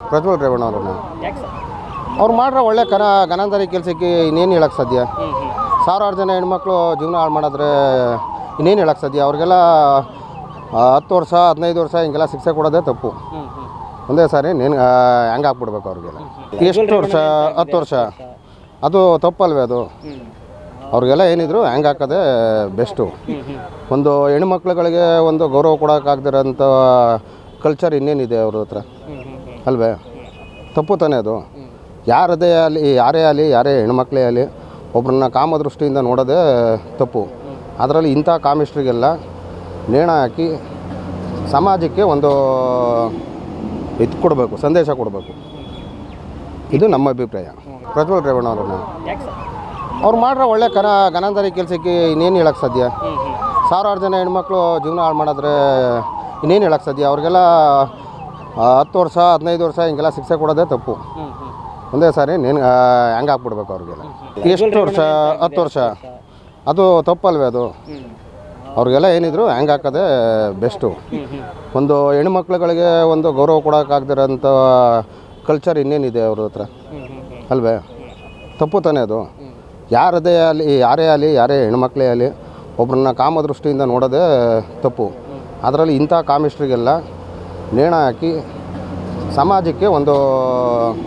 ಪ್ರಜ್ವಲ್ ರೇವಣ್ಣ ಅವರು ಅವ್ರು ಮಾಡ್ರೆ ಒಳ್ಳೆ ಕನ ಗನಾಂತರಿ ಕೆಲಸಕ್ಕೆ ಇನ್ನೇನು ಹೇಳಕ್ಕೆ ಸಾಧ್ಯ? ಸಾವಿರಾರು ಜನ ಹೆಣ್ಮಕ್ಳು ಜೀವನ ಹಾಳು ಮಾಡಿದ್ರೆ ಇನ್ನೇನು ಹೇಳಕ್ಕೆ ಸಾಧ್ಯ? ಅವ್ರಿಗೆಲ್ಲ ಹತ್ತು ವರ್ಷ, ಹದಿನೈದು ವರ್ಷ ಹಿಂಗೆಲ್ಲ ಶಿಕ್ಷೆ ಕೊಡೋದೇ ತಪ್ಪು. ಒಂದೇ ಸಾರಿ ನೀನು ಹೆಂಗೆ ಹಾಕ್ಬಿಡ್ಬೇಕು ಅವ್ರಿಗೆಲ್ಲ? ಎಷ್ಟು ವರ್ಷ, ಹತ್ತು ವರ್ಷ? ಅದು ತಪ್ಪಲ್ವೇ ಅದು? ಅವ್ರಿಗೆಲ್ಲ ಏನಿದ್ರು ಹೆಂಗೆ ಹಾಕೋದೇ ಬೆಸ್ಟು. ಒಂದು ಹೆಣ್ಮಕ್ಳುಗಳಿಗೆ ಒಂದು ಗೌರವ ಕೊಡೋಕ್ಕಾಗ್ದಿರೋಂಥ ಕಲ್ಚರ್ ಇನ್ನೇನಿದೆ ಅವ್ರ ಹತ್ರ. ಅಲ್ವೇ? ತಪ್ಪು ತಾನೇ ಅದು. ಯಾರದೇ ಆಗಲಿ ಯಾರೇ ಆಗಲಿ ಯಾರೇ ಹೆಣ್ಮಕ್ಳೇ ಆಗಲಿ ಒಬ್ಬರನ್ನ ಕಾಮದೃಷ್ಟಿಯಿಂದ ನೋಡೋದೇ ತಪ್ಪು. ಅದರಲ್ಲಿ ಇಂಥ ಕಾಮಿಸ್ಟ್ರಿಗೆಲ್ಲ ನೇಣ ಹಾಕಿ ಸಮಾಜಕ್ಕೆ ಒಂದು ಇದು ಕೊಡಬೇಕು ಸಂದೇಶ ಕೊಡಬೇಕು. ಇದು ನಮ್ಮ ಅಭಿಪ್ರಾಯ. ಪ್ರಜ್ವಲ್ ರೇವಣ್ಣ ಅವ್ರನ್ನ. ಯಾಕೆ ಸರ್ ಅವ್ರು ಮಾಡ್ರೆ ಒಳ್ಳೆ ಕನ ಗನಾಂತರಿ ಕೆಲಸಕ್ಕೆ ಇನ್ನೇನು ಹೇಳಕ್ಕೆ ಸಾಧ್ಯ? ಸಾವಿರಾರು ಜನ ಹೆಣ್ಮಕ್ಳು ಜೀವನ ಹಾಳು ಮಾಡಿದ್ರೆ ಇನ್ನೇನು ಹೇಳಕ್ಕೆ ಸಾಧ್ಯ? ಅವ್ರಿಗೆಲ್ಲ ಹತ್ತು ವರ್ಷ, ಹದಿನೈದು ವರ್ಷ ಹಿಂಗೆಲ್ಲ ಶಿಕ್ಷೆ ಕೊಡೋದೇ ತಪ್ಪು. ಒಂದೇ ಸಾರಿ ನೀನು ಹೆಂಗೆ ಹಾಕ್ಬಿಡ್ಬೇಕು ಅವ್ರಿಗೆಲ್ಲ? ಎಷ್ಟು ವರ್ಷ, ಹತ್ತು ವರ್ಷ? ಅದು ತಪ್ಪಲ್ವೇ ಅದು? ಅವ್ರಿಗೆಲ್ಲ ಏನಿದ್ರು ಹೆಂಗೆ ಹಾಕೋದೇ ಬೆಸ್ಟು. ಒಂದು ಹೆಣ್ಮಕ್ಳುಗಳಿಗೆ ಒಂದು ಗೌರವ ಕೊಡೋಕ್ಕಾಗ್ದಿರೋಂಥ ಕಲ್ಚರ್ ಇನ್ನೇನಿದೆ ಅವ್ರ ಹತ್ರ? ಅಲ್ವೇ? ತಪ್ಪು ತಾನೇ ಅದು? ಯಾರದೇ ಆಗಲಿ ಯಾರೇ ಆಗಲಿ ಯಾರೇ ಹೆಣ್ಮಕ್ಳೇ ಆಗಲಿ ಒಬ್ಬರನ್ನ ಕಾಮದೃಷ್ಟಿಯಿಂದ ನೋಡೋದೇ ತಪ್ಪು. ಅದರಲ್ಲಿ ಇಂಥ ಕಾಮಿಸ್ಟ್ರಿಗೆಲ್ಲ ನೇಣ ಹಾಕಿ ಸಮಾಜಕ್ಕೆ ಒಂದು